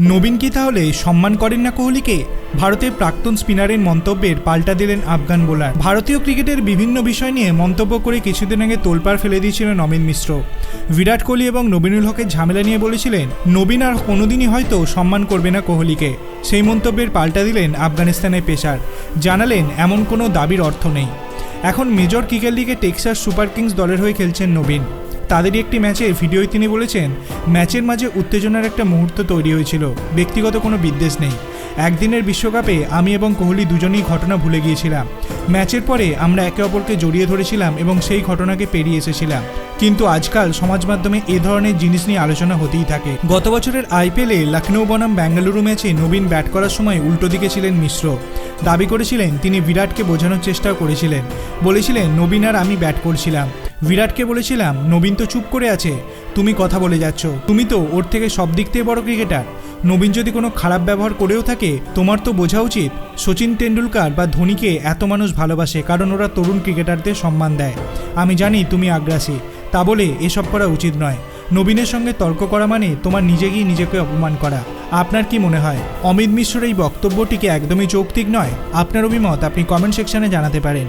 নবীন কি তাহলে সম্মান করেন না কোহলিকে? ভারতের প্রাক্তন স্পিনারের মন্তব্যের পাল্টা দিলেন আফগান বোলার। ভারতীয় ক্রিকেটের বিভিন্ন বিষয় নিয়ে মন্তব্য করে কিছুদিন আগে তোলপাড় ফেলে দিয়েছিলেন অমিত মিশ্র। বিরাট কোহলি এবং নবীনুল হকের ঝামেলা নিয়ে বলেছিলেন, নবীন আর কোনোদিনই হয়তো সম্মান করবে না কোহলিকে। সেই মন্তব্যের পাল্টা দিলেন আফগানিস্তানের পেসার। জানালেন, এমন কোনো দাবির অর্থ নেই। এখন মেজর ক্রিকেট লিগে টেক্সাস সুপার কিংস দলের হয়ে খেলছেন নবীন। তাদেরই একটি ম্যাচে ভিডিওয় তিনি বলেছেন, ম্যাচের মাঝে উত্তেজনার একটা মুহূর্ত তৈরি হয়েছিল। ব্যক্তিগত কোনো বিদ্বেষ নেই। একদিনের বিশ্বকাপে আমি এবং কোহলি দুজনেই ঘটনা ভুলে গিয়েছিলাম। ম্যাচের পরে আমরা একে অপরকে জড়িয়ে ধরেছিলাম এবং সেই ঘটনাকে পেরিয়ে এসেছিলাম। কিন্তু আজকাল সমাজ মাধ্যমে এ ধরনের জিনিস নিয়ে আলোচনা হতেই থাকে। গত বছরের আইপিএলে লখনৌ বনাম বেঙ্গালুরু ম্যাচে নবীন ব্যাট করার সময় উল্টো দিকে ছিলেন মিশ্র। দাবি করেছিলেন, তিনি বিরাটকে বোঝানোর চেষ্টাও করেছিলেন। বলেছিলেন, নবীন আর আমি ব্যাট করছিলাম। বিরাটকে বলেছিলাম, নবীন তো চুপ করে আছে, তুমি কথা বলে যাচ্ছ। তুমি তো ওর থেকে সব দিক থেকে বড় ক্রিকেটার। নবীন যদি কোনো খারাপ ব্যবহার করেও থাকে, তোমার তো বোঝা উচিত সচিন তেন্ডুলকার বা ধোনিকে এত মানুষ ভালোবাসে, কারণ ওরা তরুণ ক্রিকেটারদের সম্মান দেয়। আমি জানি তুমি আগ্রাসী, তা বলে এসব করা উচিত নয়। নবীনের সঙ্গে তর্ক করা মানে তোমার নিজেকেই নিজেকে অপমান করা। আপনার কি মনে হয়? অমিত মিশ্রের এই বক্তব্যটিকে একদমই যৌক্তিক নয়? আপনার অভিমত আপনি কমেন্ট সেকশনে জানাতে পারেন।